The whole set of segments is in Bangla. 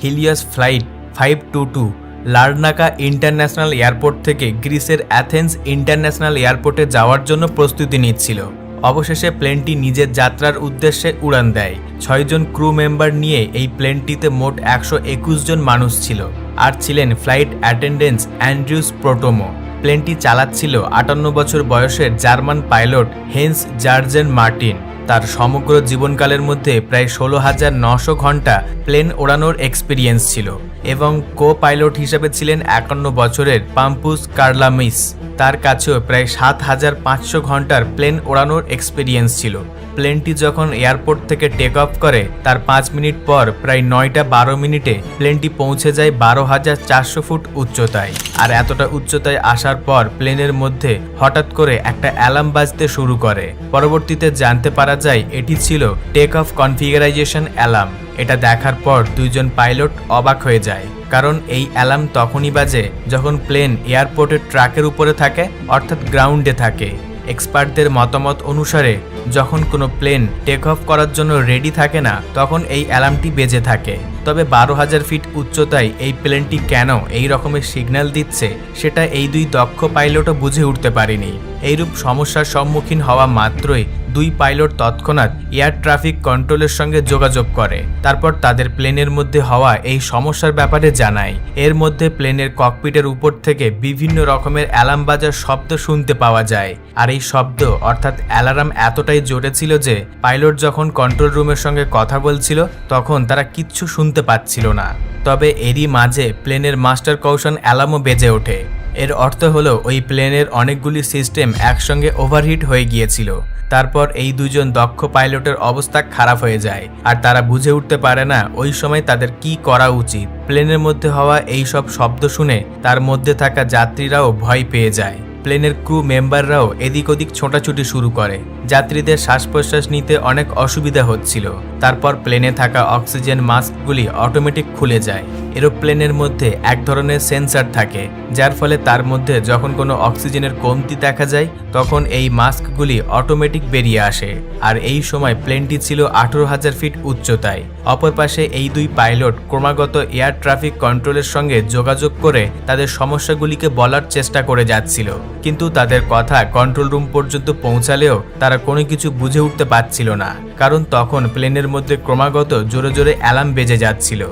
Helios flight five two two Larnaca international airport থেকে গ্রিসের অ্যাথেন্স ইন্টারন্যাশনাল এয়ারপোর্টে যাওয়ার জন্য প্রস্তুতি নিচ্ছিল। অবশেষে প্লেনটি নিজের যাত্রার উদ্দেশ্যে উড়ান দেয়। ছয়জন ক্রু মেম্বার নিয়ে এই প্লেনটিতে মোট একশো একুশ জন মানুষ ছিল আর ছিলেন ফ্লাইট অ্যাটেন্ডেন্স অ্যান্ড্রিউস প্রোটোমো। প্লেনটি চালাচ্ছিল আটান্ন বছর বয়সের German pilot Hans Jurgen Martin. তার সমগ্র জীবনকালের মধ্যে প্রায় ষোলো হাজার নশো ঘণ্টা প্লেন ওড়ানোর এক্সপিরিয়েন্স ছিল এবং কো পাইলট হিসেবে ছিলেন একান্ন বছরের পাম্পুস কার্লামিস। তার কাছেও প্রায় সাত হাজার পাঁচশো ঘণ্টার প্লেন ওড়ানোর এক্সপিরিয়েন্স ছিল। প্লেনটি যখন এয়ারপোর্ট থেকে টেক অফ করে, তার পাঁচ মিনিট পর প্রায় নয়টা বারো মিনিটে প্লেনটি পৌঁছে যায় বারো হাজার চারশো ফুট উচ্চতায়। আর এতটা উচ্চতায় আসার পর প্লেনের মধ্যে হঠাৎ করে একটা অ্যালার্ম বাজতে শুরু করে। পরবর্তীতে জানতে পারা যায়, এটি ছিল টেক অফ কনফিগারাইজেশন অ্যালার্ম। এটা দেখার পর দুইজন পাইলট অবাক হয়ে যায়। কারণ এই অ্যালার্ম তখনই বাজে যখন প্লেন এয়ারপোর্টের ট্রাকের উপরে থাকে, অর্থাৎ গ্রাউন্ডে থাকে। এক্সপার্টদের মতামত অনুসারে, যখন কোনো প্লেন টেক অফ করার জন্য রেডি থাকে না, তখন এই অ্যালার্মটি বেজে থাকে। তবে বারো হাজার ফিট উচ্চতায় এই প্লেনটি কেন এই রকমের সিগন্যাল দিচ্ছে, সেটা এই দুই দক্ষ পাইলটও বুঝে উঠতে পারেনি। এইরূপ সমস্যার সম্মুখীন হওয়া মাত্রই দুই পাইলট তৎক্ষণাৎ এয়ার ট্রাফিক কন্ট্রোলের সঙ্গে যোগাযোগ করে। তারপর তাদের প্লেনের মধ্যে হওয়া এই সমস্যার ব্যাপারে জানায়। এর মধ্যে প্লেনের ককপিটের উপর থেকে বিভিন্ন রকমের অ্যালার্ম বাজার শব্দ শুনতে পাওয়া যায়। আর এই শব্দ, অর্থাৎ অ্যালার্ম এতটাই জোরে ছিল যে, পাইলট যখন কন্ট্রোল রুমের সঙ্গে কথা বলছিল, তখন তারা কিচ্ছু শুনতে পাচ্ছিল না। তবে এরই মাঝে প্লেনের মাস্টার কৌশন অ্যালার্মও বেজে ওঠে। এর অর্থ হলো ওই প্লেনের অনেকগুলি সিস্টেম একসঙ্গে ওভারহিট হয়ে গিয়েছিল। তারপর এই দুজন দক্ষ পাইলটের অবস্থা খারাপ হয়ে যায়, আর তারা বুঝে উঠতে পারে না ওই সময় তাদের কি করা উচিত। প্লেনের মধ্যে হওয়া এই সব শব্দ শুনে তার মধ্যে থাকা যাত্রীরাও ভয় পেয়ে যায়। প্লেনের ক্রু মেম্বাররাও এদিক ওদিক ছোটাছুটি শুরু করে। যাত্রীদের শ্বাস প্রশ্বাস নিতে অনেক অসুবিধা হচ্ছিল। তারপর প্লেনে থাকা অক্সিজেন মাস্কগুলি অটোমেটিক খুলে যায়। এরোপ্লেনের মধ্যে এক ধরনের সেন্সার থাকে, যার ফলে তার মধ্যে যখন কোনো অক্সিজেনের কমতি দেখা যায়, তখন এই মাস্কগুলি অটোমেটিক বেরিয়ে আসে। আর এই সময় প্লেনটি ছিল আঠেরো হাজার ফিট উচ্চতায়। অপর পাশে এই দুই পাইলট ক্রমাগত এয়ার ট্রাফিক কন্ট্রোলের সঙ্গে যোগাযোগ করে তাদের সমস্যাগুলিকে বলার চেষ্টা করে যাচ্ছিল। কিন্তু তাদের কথা কন্ট্রোল রুম পর্যন্ত পৌঁছালেও তারা কোনো কিছু বুঝে উঠতে পারছিল না, কারণ তখন প্লেনের মধ্যে ক্রমাগত জোরে জোরে অ্যালার্ম বেজে যাচ্ছিল।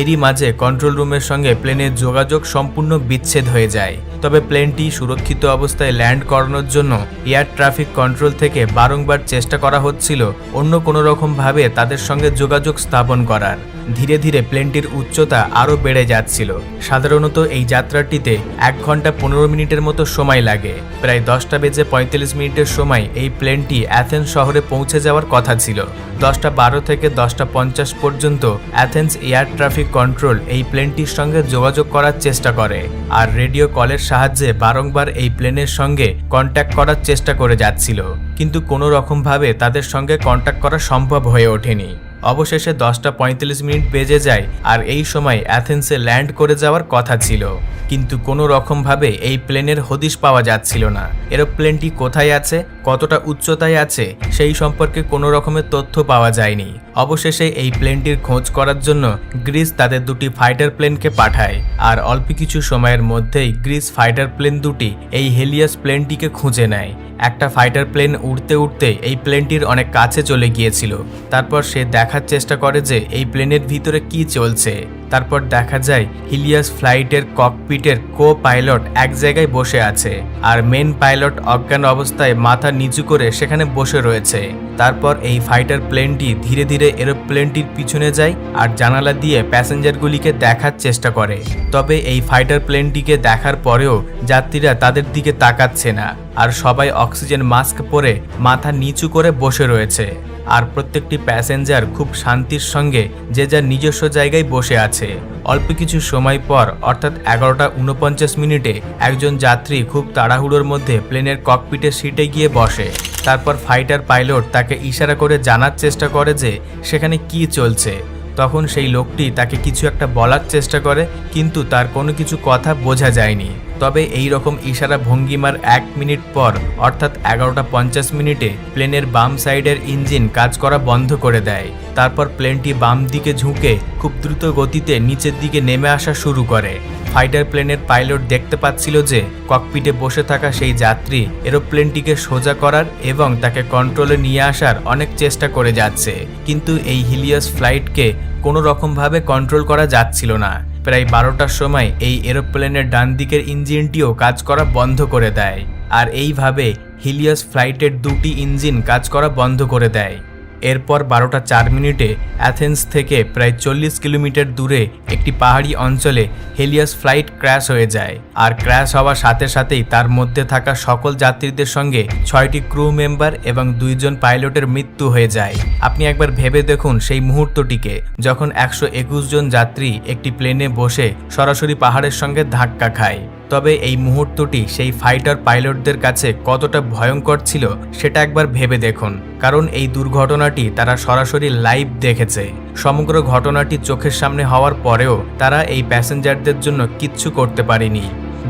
এরই মাঝে কন্ট্রোল রুমের সঙ্গে প্লেনের যোগাযোগ সম্পূর্ণ বিচ্ছেদ হয়ে যায়। তবে প্লেনটি সুরক্ষিত অবস্থায় ল্যান্ড করানোর জন্য এয়ার ট্রাফিক কন্ট্রোল থেকে বারংবার চেষ্টা করা হচ্ছিল অন্য কোনো রকমভাবে তাদের সঙ্গে যোগাযোগ স্থাপন করার। ধীরে ধীরে প্লেনটির উচ্চতা আরও বেড়ে যাচ্ছিল। সাধারণত এই যাত্রাটিতে এক ঘণ্টা পনেরো মিনিটের মতো সময় লাগে। প্রায় দশটা বেজে পঁয়তাল্লিশ মিনিটের সময় এই প্লেনটি অ্যাথেন্স শহরে পৌঁছে যাওয়ার কথা ছিল। দশটা বারো থেকে দশটা পঞ্চাশ পর্যন্ত অ্যাথেন্স এয়ার ট্রাফিক কন্ট্রোল এই প্লেনটির সঙ্গে যোগাযোগ করার চেষ্টা করে আর রেডিও কলের সাহায্যে বারংবার এই প্লেনের সঙ্গে কন্ট্যাক্ট করার চেষ্টা করে যাচ্ছিল। কিন্তু কোনো রকমভাবে তাদের সঙ্গে কন্ট্যাক্ট করা সম্ভব হয়ে ওঠেনি। অবশেষে দশটা পঁয়তাল্লিশ মিনিট বেজে যায় আর এই সময় অ্যাথেন্সে ল্যান্ড করে যাওয়ার কথা ছিল। কিন্তু কোনো রকমভাবে এই প্লেনের হদিশ পাওয়া যাচ্ছিল না। এরোপ্লেনটি কোথায় আছে, কতটা উচ্চতায় আছে, সেই সম্পর্কে কোনো রকমের তথ্য পাওয়া যায়নি। অবশেষে এই প্লেনটির খোঁজ করার জন্য গ্রিস তাদের দুটি ফাইটার প্লেনকে পাঠায় আর অল্প কিছু সময়ের মধ্যেই গ্রিস ফাইটার প্লেন দুটি এই হেলিয়াস প্লেনটিকে খুঁজে নেয়। একটা ফাইটার প্লেন উড়তে উড়তে এই প্লেনটির অনেক কাছে চলে গিয়েছিল। তারপর সে দেখার চেষ্টা করে যে এই প্লেনের ভিতরে কি চলছে। তারপর দেখা যায় হিলিয়াস ফ্লাইটের ককপিটের কো পাইলট এক জায়গায় বসে আছে আর মেন পাইলট অজ্ঞান অবস্থায় মাথা নিচু করে সেখানে বসে রয়েছে। তারপর এই ফাইটার প্লেনটি ধীরে ধীরে এরোপ্লেনটির পিছনে যায় আর জানালা দিয়ে প্যাসেঞ্জারগুলিকে দেখার চেষ্টা করে। তবে এই ফাইটার প্লেনটিকে দেখার পরেও যাত্রীরা তাদের দিকে তাকাচ্ছে না আর সবাই অক্সিজেন মাস্ক পরে মাথা নিচু করে বসে রয়েছে। আর প্রত্যেকটি প্যাসেঞ্জার খুব শান্তির সঙ্গে যে যার নিজস্ব জায়গায় বসে আছে। অল্প কিছু সময় পর, অর্থাৎ এগারোটা উনপঞ্চাশ মিনিটে, একজন যাত্রী খুব তাড়াহুড়োর মধ্যে প্লেনের ককপিটের সিটে গিয়ে বসে। তারপর ফাইটার পাইলট তাকে ইশারা করে জানার চেষ্টা করে যে, সেখানে কি চলছে? তখন সেই লোকটি তাকে কিছু একটা বলার চেষ্টা করে, কিন্তু তার কোনো কিছু কথা বোঝা যায়নি। তবে এই রকম ইশারা ভঙ্গিমার এক মিনিট পর, অর্থাৎ এগারোটা পঞ্চাশ মিনিটে, প্লেনের বাম সাইডের ইঞ্জিন কাজ করা বন্ধ করে দেয়। তারপর প্লেনটি বাম দিকে ঝুঁকে, খুব দ্রুত গতিতে নিচের দিকে নেমে আসা শুরু করে। ফাইটার প্লেনের পাইলট দেখতে পাচ্ছিল যে, ককপিটে বসে থাকা সেই যাত্রী এরোপ্লেনটিকে সোজা করার এবং তাকে কন্ট্রোলে নিয়ে আসার অনেক চেষ্টা করে যাচ্ছে। কিন্তু এই হিলিয়াস ফ্লাইটকে কোনো রকমভাবে কন্ট্রোল করা যাচ্ছিল না। প্রায় বারোটার সময় এই এরোপ্লেনের ডান দিকের ইঞ্জিনটিও কাজ করা বন্ধ করে দেয়। আর এইভাবে হিলিয়াস ফ্লাইটের দুটি ইঞ্জিন কাজ করা বন্ধ করে দেয়। এরপর বারোটা চার মিনিটে অ্যাথেন্স থেকে প্রায় চল্লিশ কিলোমিটার দূরে একটি পাহাড়ি অঞ্চলে হেলিয়াস ফ্লাইট ক্র্যাশ হয়ে যায়। আর ক্র্যাশ হওয়ার সাথে সাথেই তার মধ্যে থাকা সকল যাত্রীদের সঙ্গে ছয়টি ক্রু মেম্বার এবং দুইজন পাইলটের মৃত্যু হয়ে যায়। আপনি একবার ভেবে দেখুন সেই মুহূর্তটিকে, যখন একশো একুশ জন যাত্রী একটি প্লেনে বসে সরাসরি পাহাড়ের সঙ্গে ধাক্কা খায়। তবে এই মুহূর্তটি সেই ফাইটার পাইলটদের কাছে কতটা ভয়ঙ্কর ছিল সেটা একবার ভেবে দেখুন। কারণ এই দুর্ঘটনাটি তারা সরাসরি লাইভ দেখেছে। সমগ্র ঘটনাটি চোখের সামনে হওয়ার পরেও তারা এই প্যাসেঞ্জারদের জন্য কিচ্ছু করতে পারেনি।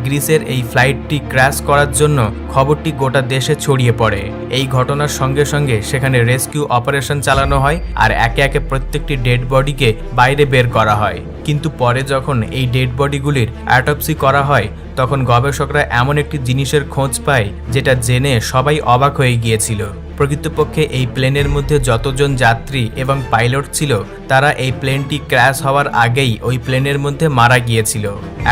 গ্রিসের এই ফ্লাইটটি ক্র্যাশ করার জন্য খবরটি গোটা দেশে ছড়িয়ে পড়ে। এই ঘটনার সঙ্গে সঙ্গে সেখানে রেস্কিউ অপারেশন চালানো হয় আর একে একে প্রত্যেকটি ডেড বডিকে বাইরে বের করা হয়। কিন্তু পরে যখন এই ডেড বডিগুলির অ্যাটপসি করা হয় তখন গবেষকরা এমন একটি জিনিসের খোঁজ পায়, যেটা জেনে সবাই অবাক হয়ে গিয়েছিল। প্রকৃতপক্ষে এই প্লেনের মধ্যে যতজন যাত্রী এবং পাইলট ছিল, তারা এই প্লেনটি ক্র্যাশ হওয়ার আগেই ওই প্লেনের মধ্যে মারা গিয়েছিল।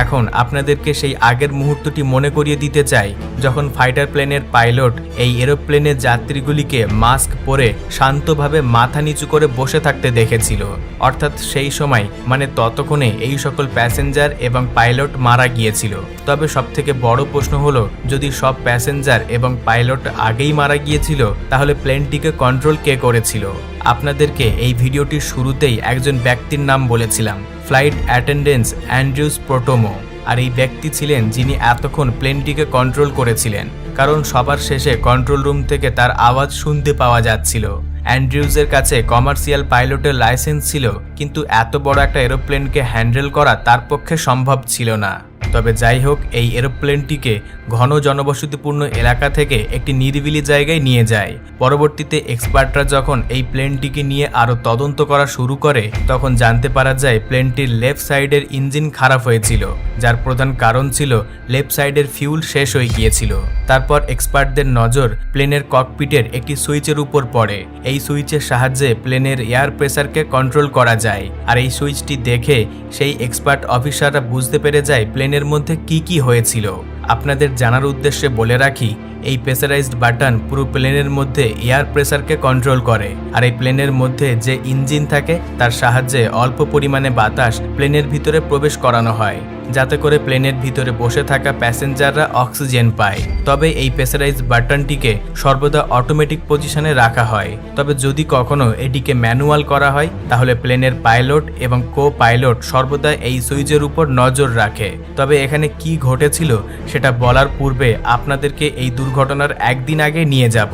এখন আপনাদেরকে সেই আগের মুহূর্তটি মনে করিয়ে দিতে চাই, যখন ফাইটার প্লেনের পাইলট এই এরোপ্লেনের যাত্রীগুলিকে মাস্ক পরে শান্তভাবে মাথা নিচু করে বসে থাকতে দেখেছিল। অর্থাৎ সেই সময় মানে ততক্ষণে, এই সকল প্যাসেঞ্জার এবং পাইলট মারা গিয়েছিল। তবে সবথেকে বড় প্রশ্ন হলো, যদি সব প্যাসেঞ্জার এবং পাইলট আগেই মারা গিয়েছিল, তাহলে প্লেনটিকে কন্ট্রোল কে করেছিল? আপনাদেরকে এই ভিডিওটির শুরুতেই একজন ব্যক্তির নাম বলেছিলাম, ফ্লাইট অ্যাটেন্ডেন্স অ্যান্ড্রিউস প্রোটোমো। আর এই ব্যক্তি ছিলেন যিনি এতক্ষণ প্লেনটিকে কন্ট্রোল করেছিলেন, কারণ সবার শেষে কন্ট্রোল রুম থেকে তার আওয়াজ শুনতে পাওয়া যাচ্ছিল। অ্যান্ড্রিউজের কাছে কমার্শিয়াল পাইলটের লাইসেন্স ছিল, কিন্তু এত বড় একটা এরোপ্লেনকে হ্যান্ডেল করা তার পক্ষে সম্ভব ছিল না। তবে যাই হোক, এই এরোপ্লেনটিকে ঘন জনবসতিপূর্ণ এলাকা থেকে একটি নিরিবিলি জায়গায় নিয়ে যায়। পরবর্তীতে এক্সপার্টরা যখন এই প্লেনটিকে নিয়ে আরও তদন্ত করা শুরু করে, তখন জানতে পারা যায় প্লেনটির লেফট সাইডের ইঞ্জিন খারাপ হয়েছিল, যার প্রধান কারণ ছিল লেফট সাইডের ফিউল শেষ হয়ে গিয়েছিল। তারপর এক্সপার্টদের নজর প্লেনের ককপিটের একটি সুইচের উপর পড়ে। এই সুইচের সাহায্যে প্লেনের এয়ার প্রেসারকে কন্ট্রোল করা যায়। আর এই সুইচটি দেখে সেই এক্সপার্ট অফিসাররা বুঝতে পেরে যায় প্লেনের মধ্যে কি কি হয়েছিল? আপনাদের জানার উদ্দেশ্যে বলে রাখি, এই প্রেসারাইজড বাটন পুরো প্লেনের মধ্যে এয়ার প্রেসারকে কন্ট্রোল করে। আর এই প্লেনের মধ্যে যে ইঞ্জিন থাকে, তার সাহায্যে অল্প পরিমাণে বাতাস প্লেনের ভিতরে প্রবেশ করানো হয়, যাতে করে প্লেনের ভিতরে বসে থাকা প্যাসেঞ্জাররা অক্সিজেন পায়। তবে এই প্রেসারাইজ বাটনটিকে সর্বদা অটোমেটিক পজিশনে রাখা হয়। তবে যদি কখনো এটিকে ম্যানুয়াল করা হয়, তাহলে প্লেনের পাইলট এবং কো পাইলট সর্বদা এই সুইচের উপর নজর রাখে। তবে এখানে কি ঘটেছিল সেটা বলার পূর্বে আপনাদেরকে এই দুর্ঘটনার একদিন আগে নিয়ে যাব।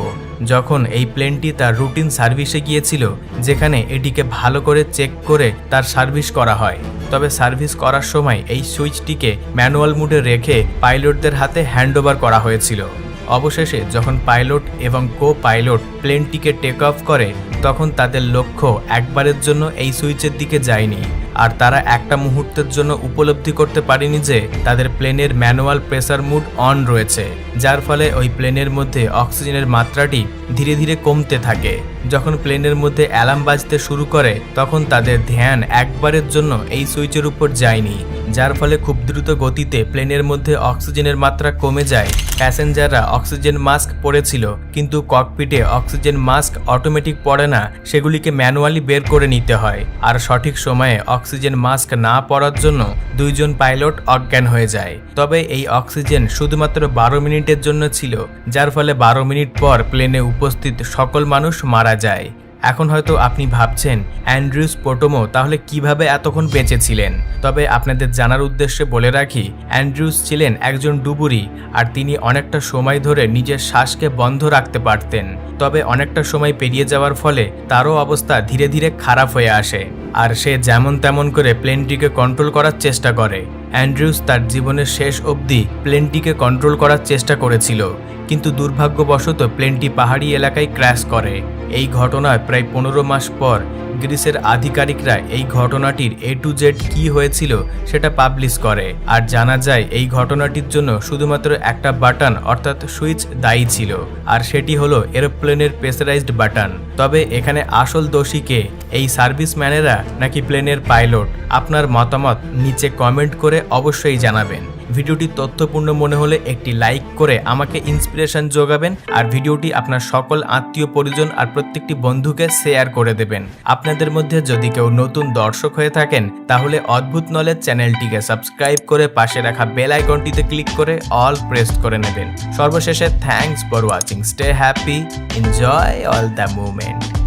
যখন এই প্লেনটি তার রুটিন সার্ভিসে গিয়েছিল, যেখানে এটিকে ভালো করে চেক করে তার সার্ভিস করা হয়। তবে সার্ভিস করার সময় এই সুইচটিকে ম্যানুয়াল মুডে রেখে পাইলটদের হাতে হ্যান্ডওভার করা হয়েছিল। অবশেষে যখন পাইলট এবং কো পাইলট প্লেনটিকে টেক অফ করে তখন তাদের লক্ষ্য একবারের জন্য এই সুইচের দিকে যায়নি। আর তারা একটা মুহূর্তের জন্য উপলব্ধি করতে পারেনি যে তাদের প্লেনের ম্যানুয়াল প্রেসার মুড অন রয়েছে, যার ফলে ওই প্লেনের মধ্যে অক্সিজেনের মাত্রাটি ধীরে ধীরে কমতে থাকে। যখন প্লেনের মধ্যে অ্যালার্ম বাজতে শুরু করে, তখন তাদের ধ্যান একবারের জন্য এই সুইচের উপর যায়নি। যার ফলে খুব দ্রুত গতিতে প্লেনের মধ্যে অক্সিজেনের মাত্রা কমে যায়। প্যাসেঞ্জাররা অক্সিজেন মাস্ক পরেছিল, কিন্তু ককপিটে অক্সিজেন মাস্ক অটোমেটিক পড়ে না, সেগুলিকে ম্যানুয়ালি বের করে নিতে হয়। আর সঠিক সময়ে অক্সিজেন মাস্ক না পরার জন্য দুইজন পাইলট অজ্ঞান হয়ে যায়। তবে এই অক্সিজেন শুধুমাত্র বারো মিনিটের জন্য ছিল, যার ফলে বারো মিনিট পর প্লেনে উপস্থিত সকল মানুষ মারা যায়। এখন হয়তো আপনি ভাবছেন অ্যান্ড্রিউস পোটোমো, তাহলে কীভাবে এতক্ষণ বেঁচে ছিলেন তবে আপনাদের জানার উদ্দেশ্যে বলে রাখি অ্যান্ড্রিউস ছিলেন একজন ডুবুরি, আর তিনি অনেকটা সময় ধরে নিজের শ্বাসকে বন্ধ রাখতে পারতেন। তবে অনেকটা সময় পেরিয়ে যাওয়ার ফলে তারও অবস্থা ধীরে ধীরে খারাপ হয়ে আসে, আর সে যেমন তেমন করে প্লেনটিকে কন্ট্রোল করার চেষ্টা করে। অ্যান্ড্রিউস তার জীবনের শেষ অবধি প্লেনটিকে কন্ট্রোল করার চেষ্টা করেছিল, কিন্তু দুর্ভাগ্যবশত প্লেনটি পাহাড়ি এলাকায় ক্র্যাশ করে। এই ঘটনায় প্রায় পনেরো মাস পর গ্রিসের আধিকারিকরা এই ঘটনাটির এ টু জেড কী হয়েছিল সেটা পাবলিশ করে। আর জানা যায়, এই ঘটনাটির জন্য শুধুমাত্র একটা বাটন অর্থাৎ সুইচ দায়ী ছিল, আর সেটি হলো এরোপ্লেনের প্রেসারাইজড বাটন। তবে এখানে আসল দোষী কে? এই সার্ভিসম্যানেরা নাকি প্লেনের পাইলট? আপনার মতামত নিচে কমেন্ট করে অবশ্যই জানাবেন। ভিডিওটি তথ্যপূর্ণ মনে হলে একটি লাইক করে আমাকে ইন্সপিরেশন যোগাবেন আর ভিডিওটি আপনার সকল আত্মীয় পরিজন আর প্রত্যেকটি বন্ধুকে শেয়ার করে দেবেন। আপনাদের মধ্যে যদি কেউ নতুন দর্শক হয়ে থাকেন, তাহলে অদ্ভুত নলেজ চ্যানেলটিকে সাবস্ক্রাইব করে পাশে রাখা বেল আইকনটিতে ক্লিক করে অল প্রেস করে নেবেন। সর্বশেষে thanks for watching stay happy enjoy all the movement